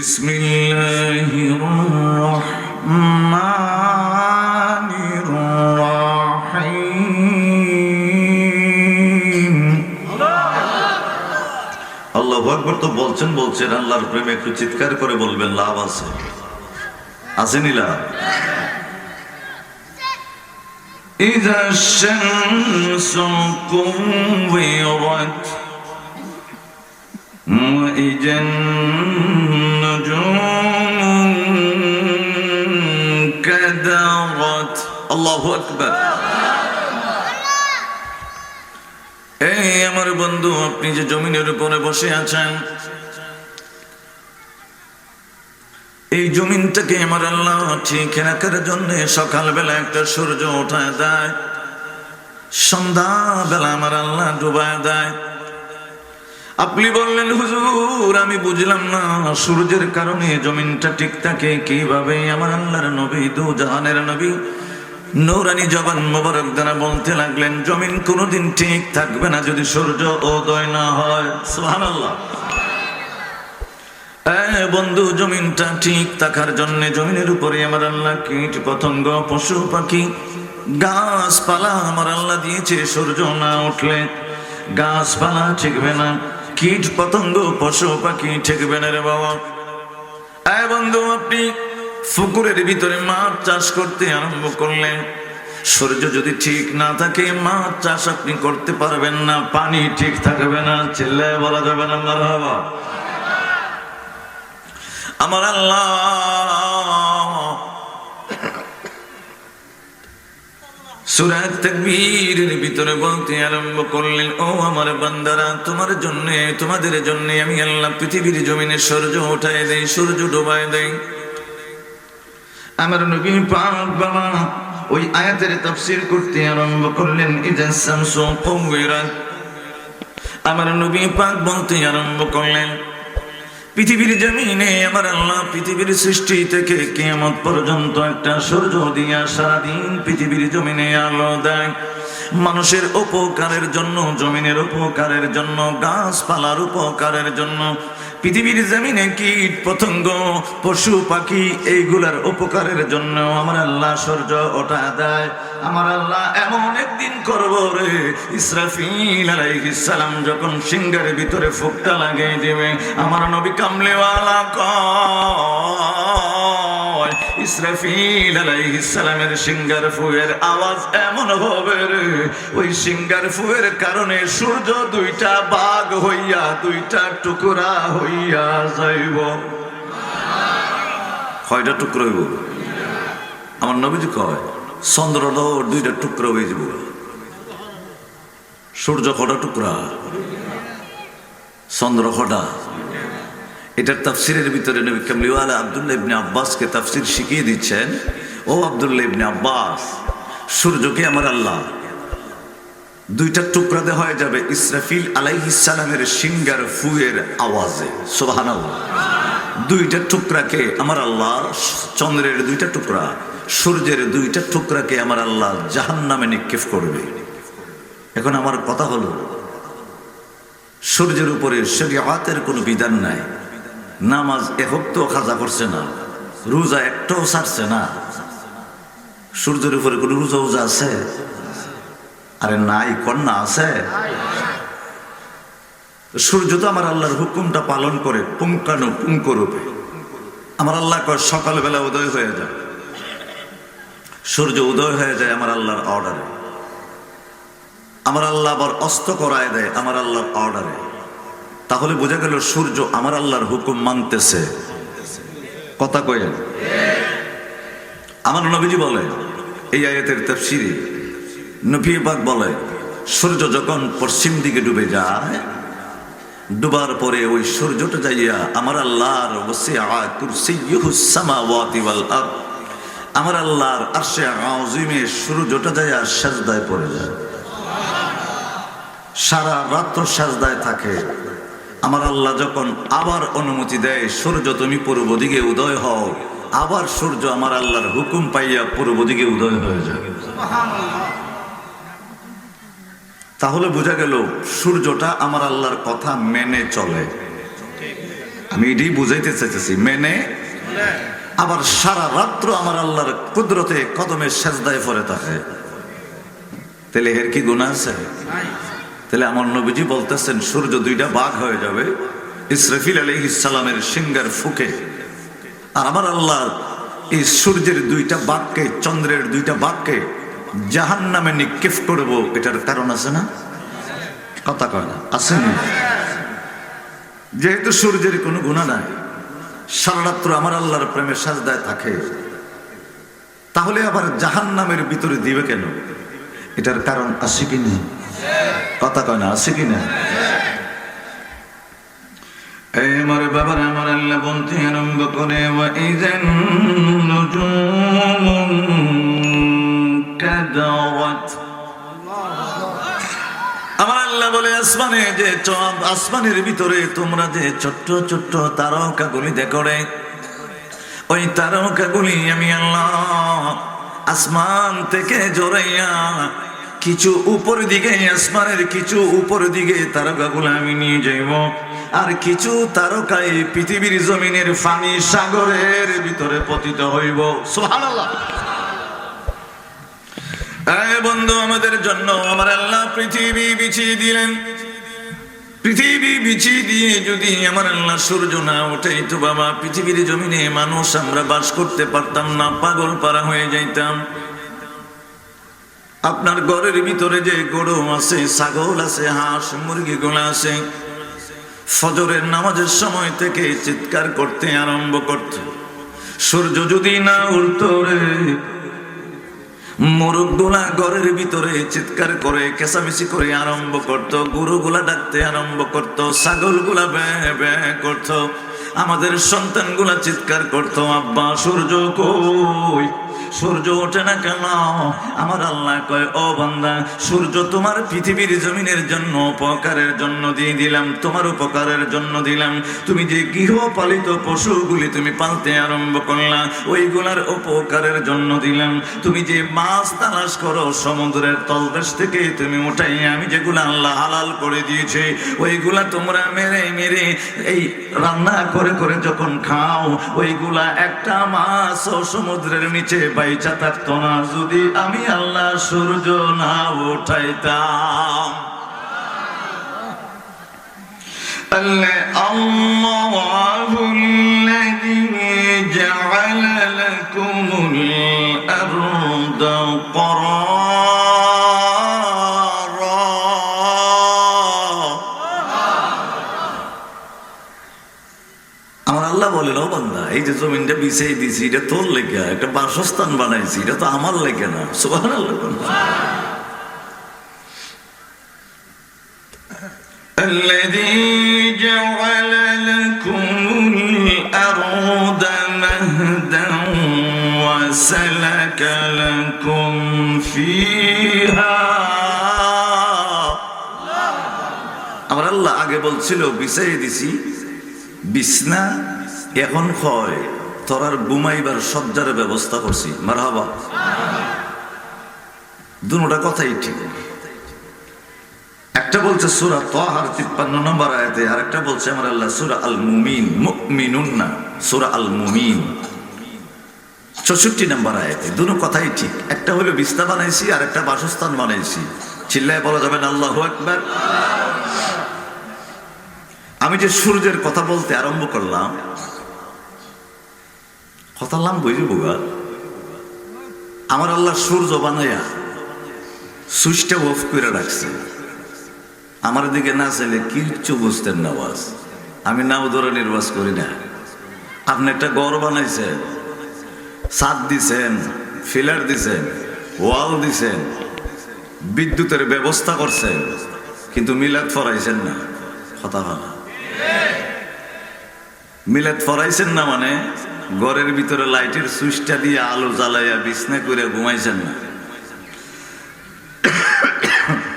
بسم الله الرحمن الرحيم আল্লাহ আকবর তো বলছেন বলছেন আল্লাহর প্রেমে একটু চিৎকার করে বলবেন লাভ আছে আসেনি লাভ إذا الشمس كورت وإذا এই আমার বন্ধু, আপনি যে জমিনের উপরে বসে আছেন, এই জমিনটাকে আমার আল্লাহ ঠিক রাখার জন্য সকালবেলা একটা সূর্য ওঠা দেয়, সন্ধ্যাবেলা আমার আল্লাহ ডুবায় দেয়। আপনি বললেন, হুজুর, আমি বুঝলাম না, সূর্যের কারণে জমিনটা ঠিক থাকে কীভাবে? আমার আল্লাহর নবী, দু জাহানের নবী নৌরানি জবান মোবারক দ্বারা বলতে লাগলেন, জমিন কোনোদিন ঠিক থাকবে না যদি সূর্য উদয় না হয়। এ বন্ধু, জমিনটা ঠিক থাকার জন্য জমিনের উপরে আমার আল্লাহ কীট পতঙ্গ, পশু পাখি, গাছপালা আমার আল্লাহ দিয়েছে, সূর্য না উঠলে গাছপালা ঠিকবে না, কীট পতঙ্গ, পশু পাখি ঠিকবে না রে বাবা। বন্ধু, আপনি পুকুরের ভিতরে মাছ চাষ করতে আরম্ভ করলেন। সূর্য যদি ঠিক না থাকে, মাছ চাষ আপনি করতে পারবেন না, পানি ঠিক থাকবে না, চিল্লায় বলা যাবে না, মারহাবা। আমার আল্লাহ সুরাত তাকবীরের ভিতরে বলতে আরম্ভ করলেন, ও আমার বান্দারা, তোমার জন্য, তোমাদের জন্য আমি আল্লাহ পৃথিবীর জমিনে সূর্য উঠায় দেই, সূর্য ডোবায় দেই। আমার নবী পাক বাবা ওই আয়াতের তাফসীর করতে আরম্ভ করলেন ইজা শামসু কুবিরাত আমার নবী পাক বলতে আরম্ভ করলেন, পৃথিবীর জমিনে আমার আল্লাহ পৃথিবীর সৃষ্টি থেকে কেমত পর্যন্ত একটা সূর্য দিয়া সারাদিন পৃথিবীর জমিনে আলো দেয়। মানুষের উপকারের জন্য, জমিনের উপকারের জন্য, গাছপালার উপকারের জন্য পৃথিবীর জমিনে কীট পতঙ্গ, পশু, পাখি, এইগুলার উপকারের জন্য আমার আল্লাহ সূর্য ওটা দেয়। আমার আল্লাহ এমন একদিন করব রে, ইসরাফিল আলাইহিস সালাম যখন সিংহের ভিতরে ফুকটা লাগিয়ে দিবে, আমার নবী কামলেওয়ালা কয় ইসরাফিল আলাইহিস সালামের সিংহার ফুয়ের আওয়াজ এমন হবে ওই সিংহার ফুয়ের কারণে সূর্য দুইটা বাঘ হইয়া, দুইটা টুকরা হইয়া যাইব। কয়টা টুকরো হইব? আমার নবীজি কয় চন্দ্রটাও দুইটা টুকরো হয়ে যাব সূর্য কটা টুকরা? চন্দ্র কটা? এটার তাফসিরের ভিতরে নবী কামলিওয়ালা আবদুল্লাহ ইবনে আব্বাসকে তাফসির শিখিয়ে দিচ্ছেন, ও আবদুল্লাহ ইবনে আব্বাস সূর্যকে আমার আল্লাহ? দুইটা টুকরাতে হয়ে যাবে, ইসরাফিল আলাইহিসালামের সিঙ্গার ফুয়ের আওয়াজে, সুবহানাল্লাহ। দুইটা টুকরাকে আমার আল্লাহ? চন্দ্রের দুইটা টুকরা, সূর্যের দুইটা টুকরাকে আমার আল্লাহ জাহান নামে নিক্ষেপ করবে। এখন আমার কথা হলো, সূর্যের উপরে শরীয়তের কোনো বিধান নাই। নামাজ একত্র খাজা করছে না, রোজা একটাও ছাড়ছে না। সূর্যের উপরে কোনো রোজা উজা আছে? আরে নাই, কন্যা আছে? সূর্য তো আমার আল্লাহর হুকুমটা পালন করে পুঙ্কানু পুঙ্ক রূপে। আমার আল্লাহ কয়, সকালবেলা উদয় হয়ে যায় সূর্য উদয় হয়ে যায় আমার আল্লাহর অর্ডারে আমার আল্লাহ আবার অস্ত করায় দেয় আমার আল্লাহর অর্ডারে তাহলে বোঝা গেল সূর্য আমার আল্লাহর হুকুম মানতেছে। কথা কয়েন আমার নবীজি বলে, এই আয়াতের তাফসিরে নবী পাক বলে, সূর্য যখন পশ্চিম দিকে ডুবে যায়, ডুবার পরে ওই সূর্যটা যাইয়া আমার আল্লাহর আমার আল্লাহর আরশে আযিমে সূর্যটা যাইয়া সাজদায় পড়ে যায়। সারা রাত্র সাজদায় থাকে। আমার আল্লাহ যখন আবার অনুমতি দেয়, সূর্য তুমি পূর্ব দিকে উদয় হও। আবার সূর্য আমার আল্লাহর হুকুম পাইয়া পূর্ব দিকে উদয় হয়ে যায়। তাহলে বোঝা গেল, সূর্যটা আমার আল্লাহর কথা মেনে চলে। আমি এটি বুঝাইতে চাইতেছি, মেনে আবার সারা রাত্র আমার আল্লাহর কুদরতে কদমে সেজদায় পরে থাকে। তাহলে এর কি গুণা আছে? তাহলে আমার নবীজি বলতেছেন, সূর্য দুইটা বাঘ হয়ে যাবে। ইসরাফিল আলী ইসালামের সিঙ্গার ফুকে। আর আমার আল্লাহ এই সূর্যের দুইটা বাঘকে, চন্দ্রের দুইটা বাঘকে জাহান নামে নিক্ষেপ করব। এটার কারণ আছে না? কথা কয় না। আসেনি যেহেতু সূর্যের কোনো গুণা নাই, সারা রাত্র আমার আল্লাহর প্রেমের সাজদায় থাকে, তাহলে আবার জাহান নামের ভিতরে দিবে কেন? এটার কারণ আছে কি না? কথা কয় না, আছে কি না এই আমার বাবার আমার আল্লাহ বলতে আরম্ভ করে যে চ- আসমানের ভিতরে তোমরা যে ছোট্ট ছোট্ট ওই আমি আল্লাহ আসমান থেকে জড়াইয়া কিছু উপর দিকে আসমানের কিছু উপর দিকে তারকাগুলো আমি নিয়ে যাইব। আর কিছু তারকাই পৃথিবীর জমিনের ফানি সাগরের ভিতরে পতিত হইব। সুবহানাল্লাহ। বন্ধু, আমাদের জন্য আমার আল্লাহ পৃথিবী বিছিয়ে দিলেন। পৃথিবী বিছিয়ে দিয়ে যদি আমার আল্লাহ সূর্য না ওঠে, তো বাবা, পৃথিবীর জমিনে মানুষ আমরা বাস করতে পারতাম না, পাগল পারা হয়ে যাইতাম। আপনার ঘরের ভিতরে যে গরু আছে, ছাগল আছে, হাঁস, মুরগি গোলা আছে, ফজরের নামাজের সময় থেকে চিৎকার করতে আরম্ভ করত। সূর্য যদি না উঠত মোরগগুলা ঘরের ভিতরে চিৎকার করে, কেঁচামেচি করে আরম্ভ করত গরুগুলা ডাকতে আরম্ভ করত ছাগলগুলা বে বে করত, আমাদের সন্তানগুলা চিৎকার করত, আব্বা, সূর্য কই? সূর্য ওঠে না কেন? আমার আল্লাহ কয়, ও বান্দা, সূর্য তোমার পৃথিবীর জমিনের জন্য উপকারের জন্য দিয়ে দিলাম, তোমার উপকারের জন্য দিলাম। তুমি যে গৃহপালিত পশুগুলি তুমি পালতে আরম্ভ করলা, ওইগুলার উপকারের জন্য দিলাম। তুমি যে মাছ তালাশ করো, সমুদ্রের তলদেশ থেকে তুমি উঠাই আমি যেগুলো আল্লাহ হালাল করে দিয়েছে, ওইগুলা তোমরা মেরে মেরে এই রান্না করে করে যখন খাও, ওইগুলা একটা মাছ সমুদ্রের নিচে বাইচা থাকতো না যদি আমি আল্লাহ সূর্য না উঠাইতাম الله الذي جعل لكم الأرض قرارا এই যে জমিনটা বিছিয়ে দিছি এটা তোর লেখা একটা বাসস্থান বানাইছি এটা তো আমার লেখা না সুবাহ الذي جعل لكم الأرض مهدا وسلك لكم فيها আমার আল্লাহ আগে বলছিল বিছাই দিছি বিছনা এখন হয় তোরার বুমাইবার সজ্জার ব্যবস্থা করছি। মারহাবা। দুটা কথাই ঠিক। একটা বলছে সুরা তোহার তিপ্পান্ন নম্বর আয়াতে আর একটা বলছে আমার আল্লাহ সুরা আল মুমিন মুমিনুন না সুরা আল মুমিন চৌষট্টি নম্বর আয়াতে, দুটো কথাই ঠিক। একটা হলো বিস্তা বানাইছি আর একটা বাসস্থান বানাইছি। চিল্লায় বলা যাবে না, আল্লাহ একবার আমি যে সূর্যের কথা বলতে আরম্ভ করলাম নাম বুঝি বুগা আমার আল্লাহ সূর্য বানাইয়া সুইচটা অফ করে রাখছে। আমার দিকে না চাইলে কিচ্ছু বুঝতেন না ওয়াজ। আমি নাও ধরে নির্বাস করি না। আপনি একটা গড় বানাইছেন, ছাদ দিছেন, ফিলার দিছেন, ওয়াল দিছেন, বিদ্যুতের ব্যবস্থা করছেন, কিন্তু মিলাদ ফরাইছেন না। কথা ভালো। মিলাদ ফরাইছেন না মানে? ঘরের ভিতরে লাইটের সুইচটা দিয়ে আলো জ্বালাইয়া বিছনা করে ঘুমাইছেন না।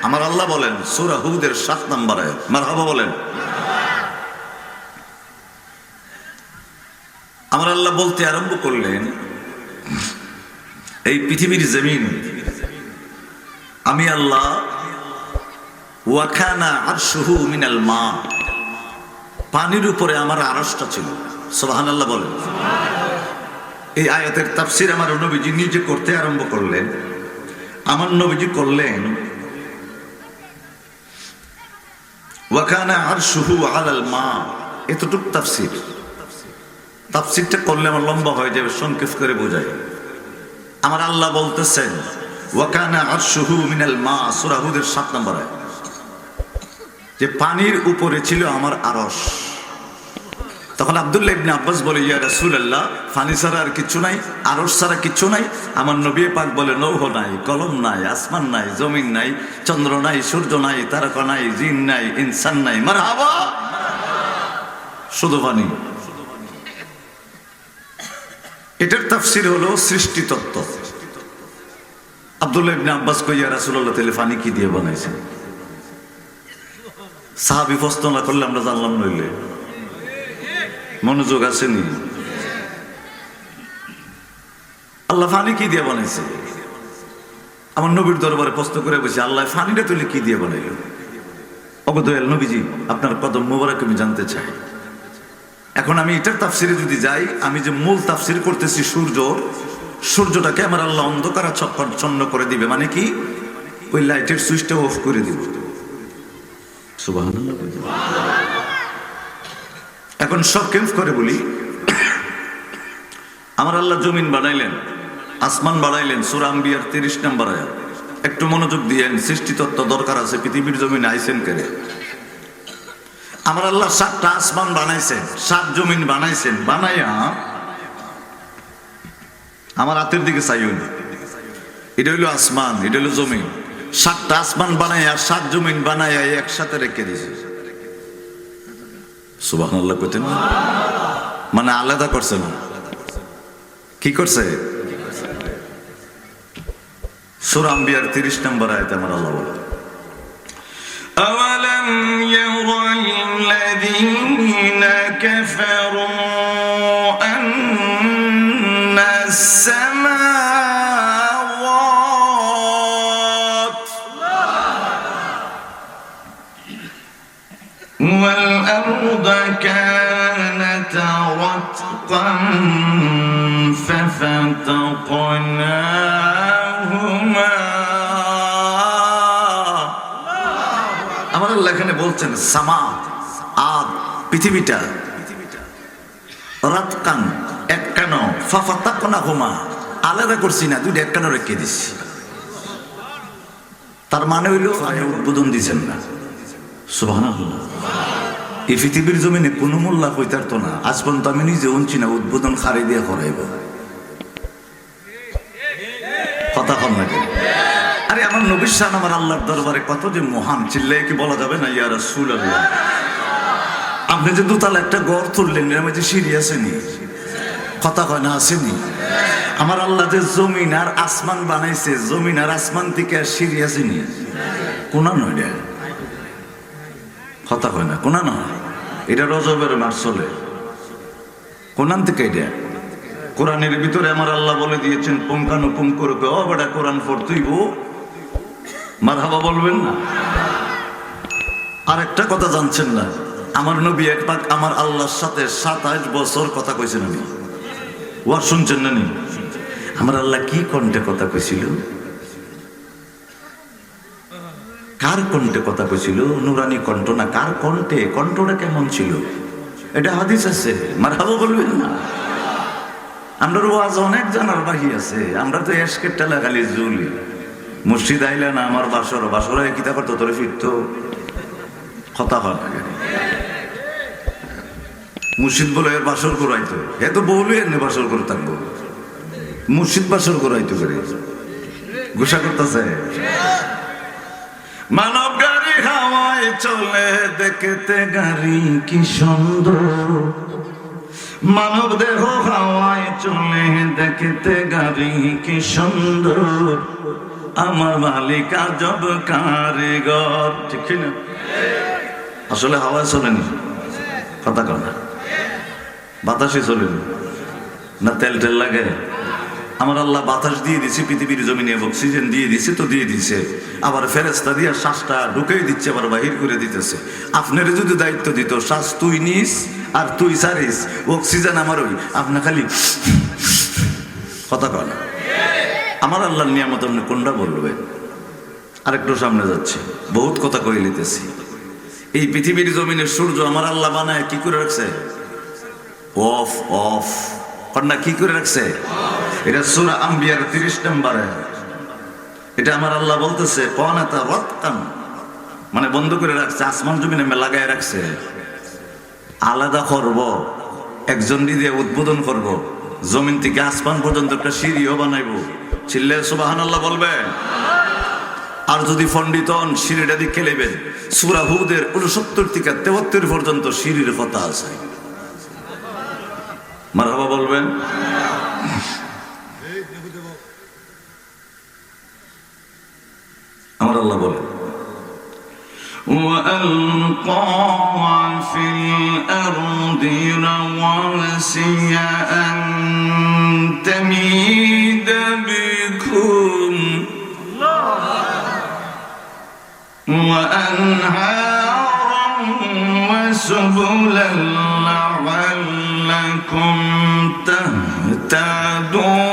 আমার আল্লাহ বলেন, সুরা হুদের সাত নম্বরে মারহাবা বলেন। আমার আল্লাহ বলতে আরম্ভ করলেন, এই পৃথিবীর জমিন, আমি আল্লাহ ওয়াখানা আর মিনাল মা। পানির উপরে আমার আড়সটা ছিল। সোহান আল্লাহ বলেন। এই আয়াতের তাফসির আমার নবীজি নিজে করতে আরম্ভ করলেন। আমার নবীজি করলেন, ওয়াকানা আর শুহু আলাল মা। এতটুক তাফসির। তাফসিরটা করলে আমার লম্বা হয়ে যাবে, সংক্ষেপ করে বোঝায় আমার আল্লাহ বলতেছেন, ওয়াকানা আর শুহু মিনাল মা সুরাহুদের সাত নম্বর আয়াত। যে পানির উপরে ছিল আমার আরস তখন আব্দুল্লাহ ইবনে আব্বাস বলে, ইয়া রাসূলুল্লাহ ফানি ছাড়া আর কিছু নাই আরস ছাড়া কিছু নাই। আমার নবী পাক বলে নৌহ নাই, কলম নাই, আসমান নাই, জমিন নাই, চন্দ্র নাই, সূর্য নাই, তারকা নাই, জিন নাই, ইনসান নাই, মারহাবা! শুধু পানি। এটার তাফসির হলো সৃষ্টি তত্ত্ব। আব্দুল্লাহ ইবনে আব্বাস কইয়া রাসূলুল্লাহ, তাহলে পানি কি দিয়ে বানাইছে সাহাবি প্রশ্ন না করলে আমরা জানলাম নইলে। মনোযোগ আসেনি। আল্লাহ ফানি কি দিয়ে বানাইছে? আমার নবীর দরবারে প্রশ্ন করে বসে আল্লাহ ফানিটা তুলে কি দিয়ে বানাইল? অবদয়াল নবীজি, আপনার কদম মোবারক আমি জানতে চাই। এখন আমি এটার তাফসিরে যদি যাই, আমি যে মূল তাফসির করতেছি সূর্য, সূর্যটাকে আমার আল্লাহ অন্ধকার ছন্ন করে দিবে। মানে কি? ওই লাইটের সুইচটা অফ করে দিব। এখন সব কেমফ করে বলি। আমার আল্লাহ জমিন বানাইলেন, আসমান বাড়াইলেন সুরাম বিয়ার তিরিশ নাম্বার আয়াত। একটু মনোযোগ দিয়েন সৃষ্টি তত্ত্ব দরকার আছে, পৃথিবীর জমিন আইসেন কেড়ে আমার আল্লাহ সাতটা আসমান বানাইছেন, সাত জমিন বানাইছেন, বানাইয়া আমার হাতের দিকে চাইন এটা হইল আসমান, এটা হইল জমিন। সাতটা আসমান বানাইয়া সাত জমিন বানাইয়া একসাথে রেখে দিয়েছে সুবাহ আল্লাহ কইতেন না? মানে আলাদা করছে না কি করছে সুরাম বিয়ার তিরিশ নম্বর আয়তে আমার আল্লাহ বলে أولم ير الذين ففتقناهما আমার আল্লাহ এখানে বলছেন সামা আদ পৃথিবীটা রাত কান এক কান ফাফা কোনা হোমা আলাদা করছি না দুইটা এক কানো রেখে দিছি তার মানে হইল আমি উদ্বোধন দিছেন না সুবাহ এই পৃথিবীর জমিনে কোনো মোল্লা কইতার তো না আজ পর্যন্ত আমি নিজে উনছি না উদ্বোধন খারে দিয়ে করাইব কথা কম না আরে আমার নবীর শান আমার আল্লাহর দরবারে কত যে মহান চিল্লাই কি বলা যাবে না? ইয়া রাসূল আল্লাহ আপনি যে দুতাল একটা গড় তুললেন আমি যে সিঁড়ি আসেনি। কথা কয় না, আসেনি। আমার আল্লাহ যে জমিন আর আসমান বানাইছে, জমিন আর আসমান থেকে আর সিঁড়ি আসেনি। কোনা নয় কথা কয় না, কোনা নয়? এটা রজবের মাস চলে। কোনান থেকে এটা? কোরআনের ভিতরে আমার আল্লাহ বলে দিয়েছেন পুঙ্খানুপুঙ্খ রূপে ও বেটা, কোরআন পড়তেইব। মার হাবা বলবেন না? আর একটা কথা জানছেন না? আমার নবী এক পাক আমার আল্লাহর সাথে সাতাশ বছর কথা কইছেন আমি। ওয়ার শুনছেন না নি? আমার আল্লাহ কি কণ্ঠে কথা কইছিল? কার কণ্ঠে কথা কইছিল? নুরানি কণ্ঠ না, কার কণ্ঠে? কণ্ঠটা কেমন ছিল? এটা হাদিস আছে মার হাবা বলবেন না? আমরা ওয়াজ অনেক জানার বাকি আছে। আমরা তো এসকের টেলা খালি জুলি। মসজিদ আইলে না আমার বাসর বাসর কিতা করতো, তোরে ফিরতো? কথা হয়? মুর্শিদ বলে, এর বাসর করাইতো। এ তো বউলে এনে বাসর করে থাকব। মুর্শিদ বাসর করাইতো করে। গুসা করতেছে? মানব গাড়ি হাওয়ায় চলে, দেখতে গাড়ি কি সুন্দর। মানব দেহ হাওয়ায় চলে দেখতে গাড়ি কি সুন্দর। আমার মালিক আজব কারিগর। ঠিক না? আসলে হাওয়ায় চলেনি। কথা কথা বাতাসে চলেনি। না তেল টেল লাগে? আমার আল্লাহ বাতাস দিয়ে দিছে, পৃথিবীর জমিনে অক্সিজেন দিয়ে দিছে, তো দিয়ে দিছে। আবার ফেরেস্তা দিয়ে শ্বাসটা ঢুকেই দিচ্ছে, আবার বাহির করে দিতেছে। আপনার যদি দায়িত্ব দিত, শ্বাস তুই নিস আর তুই সারিস অক্সিজেন আমার ওই। আপনি খালি কথা কয় না আমার আল্লাহর নিয়ামত আপনি কোনটা বলবেন? আরেকটু সামনে যাচ্ছে। বহুত কথা কই লিতেছি। এই পৃথিবীর জমিনের সূর্য আমার আল্লাহ বানায়, কি করে রাখছে? Off off. কন্যা, কি করে রাখছে? এটা সুরা আম্বিয়ার তিরিশ নম্বরে। এটা আমার আল্লাহ বলতেছে মানে বন্ধ করে রাখছে, আসমান জমি মে লাগায় রাখছে। আলাদা করব, একজন দিয়ে উদ্বোধন করব, জমিন থেকে আসমান পর্যন্ত একটা সিঁড়িও বানাইবো। চিল্লে সুবাহান আল্লাহ বলবে। আর যদি ফন্ডিত হন, সিঁড়িটা দিয়ে খেলেবেন। সুরা হুদের উনসত্তর থেকে তেহত্তর পর্যন্ত সিঁড়ির কথা আছে। মারহাবা বলবেন? আল্লাহ বলে وألقى في الأرض رواسي أن تميد بكم وأنهارا وسبلا لعلكم تهتدون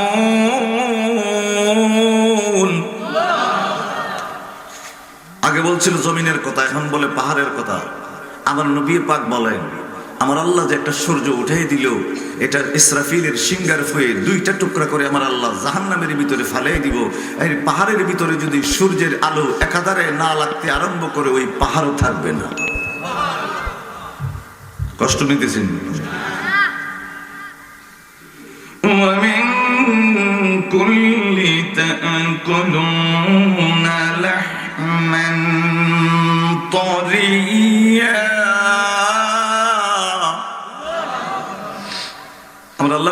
বলছিল জমিনের কথা এখন বলে পাহাড়ের কথা আমার নবী পাক বলেন আমার আল্লাহ যে একটা সূর্য উঠাই দিল এটা ইসরাফিলের সিঙ্গার হয়ে দুইটা টুকরা করে আমার আল্লাহ জাহান্নামের ভিতরে ফালাই দিব এই পাহাড়ের ভিতরে যদি সূর্যের আলো একাধারে না লাগতে আরম্ভ করে ওই পাহাড়ও থাকবে না কষ্ট নিতেছেন ومن كل تأكلون لحما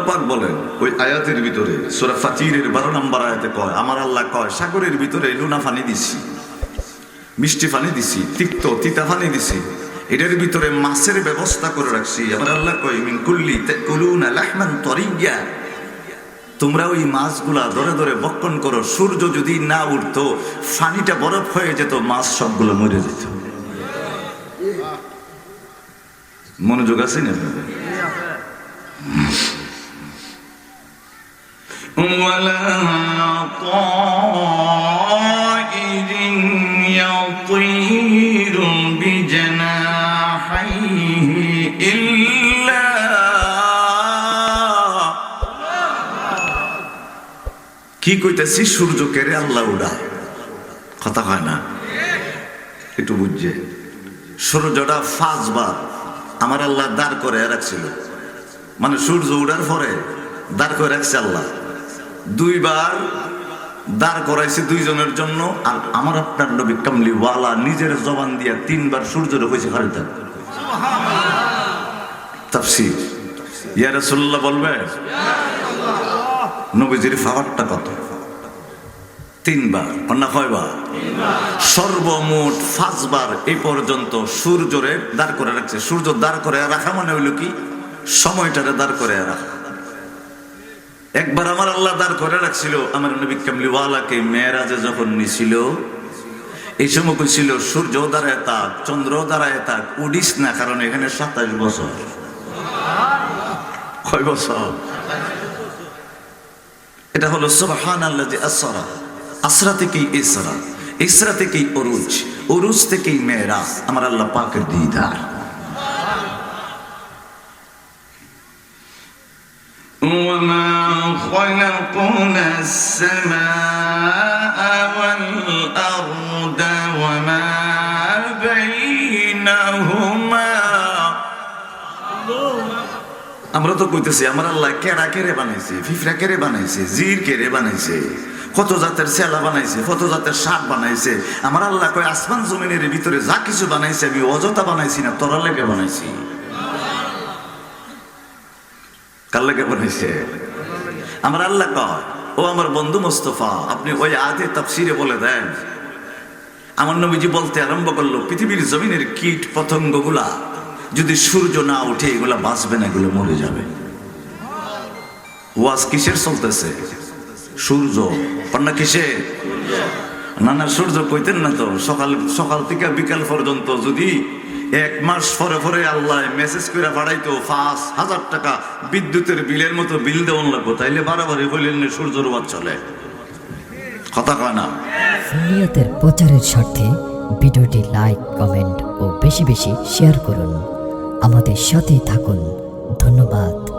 পাক বলেন, ওই আয়াতের ভিতরে, সুরা ফাতিরের বারো নম্বর আয়াতে কয়, আমার আল্লাহ কয়, সাগরের ভিতরে লুনা পানি দিছি, মিষ্টি ফানি দিছি, তিক্ত তিতা ফানি দিছি, এটার ভিতরে মাছের ব্যবস্থা করে রাখছি। আমার আল্লাহ কয়, মিন কুল্লি তাকুলুনা লাহমান তরিয়া। তোমরা ওই মাছগুলা ধরে ধরে বক্ষণ করো, সূর্য যদি না উঠতো, ফানিটা বরফ হয়ে যেত, মাছ সবগুলো মরে যেত। মনোযোগ আছে না ولا طائر يطير بجناحيه إلا কি কইতেছি সূর্য কেড়ে আল্লাহ উড়ায় কথা হয় না একটু বুঝছে সূর্যটা পাঁচবার আমার আল্লাহ দাঁড় করে রাখছিল মানে সূর্য উড়ার পরে দাঁড় করে রাখছে আল্লাহ দুইবার দাঁড় করাইছে দুইজনের জন্য, আর আমার আপনার নবী কামলি ওয়ালা নিজের জবান দিয়া তিনবার সূর্যের হয়েছে খারিদার তাফসির। ইয়া রাসূলুল্লাহ বলবে, নবীজির পাওয়ারটা কত? তিনবার না কয়বার? সর্বমোট পাঁচবার এই পর্যন্ত সূর্যরে দাঁড় করে রাখছে। সূর্য দাঁড় করে রাখা মানে হইল কি? সময়টারে দাঁড় করে রাখা। একবার আমার আল্লাহ দাঁড় করে রাখছিল, আমার নবী কামলিওয়ালাকে মেয়েরাজে যখন নিছিল, এই সময় কইছিল সূর্য দাঁড়ায় তাক চন্দ্র দাঁড়ায় তাক, উডিস না, কারণ এখানে সাতাশ বছর। কয় বছর? এটা হলো সুবহান আল্লাহ যে আসরা। আসরা থেকেই ইসরা ইসরা থেকেই অরুজ অরুজ থেকেই মেয়েরাজ, আমার আল্লাহ পাকের দিদার। وما خلقنا السماء والأرض وما بينهما আমরা তো কইতেছি আমার আল্লাহ কেরা কেড়ে বানাইছে ফিফরা কেড়ে বানাইছে জির কেড়ে বানাইছে কত জাতের সেলা বানাইছে কত জাতের শাক বানাইছে আমার আল্লাহ কয় আসমান জমিনের ভিতরে যা কিছু বানাইছে আমি অযথা বানাইছি না তোরা লেগে বানাইছি আমার আল্লাহ কয়, ও আমার বন্ধু মোস্তফা, আপনি ওই আদে তাফসিরে বলে দেন। আমার নবীজি বলতে আরম্ভ করল, পৃথিবীর জমিনের কীট পতঙ্গগুলা, যদি সূর্য না উঠে এগুলা বাঁচবে না, এগুলো মরে যাবে। ওয়াজ কিসের চলতেছে? সূর্য। কিসে? না না, সূর্য কইতেন না তো, সকাল সকাল থেকে বিকাল পর্যন্ত যদি এক মাস পরে পরে আল্লাহ মেসেজ করে বাড়াইতো পাঁচ হাজার টাকা বিদ্যুতের বিলের মতো বিল দেওয়ান লাগবো। তাইলে বারাবারই হইলেন সূর্যর বাদ চলে। কথা কয় না? সুন্নিয়তের প্রচারের স্বার্থে ভিডিওটি লাইক, কমেন্ট ও বেশি বেশি শেয়ার করুন। আমাদের সাথেই থাকুন। ধন্যবাদ।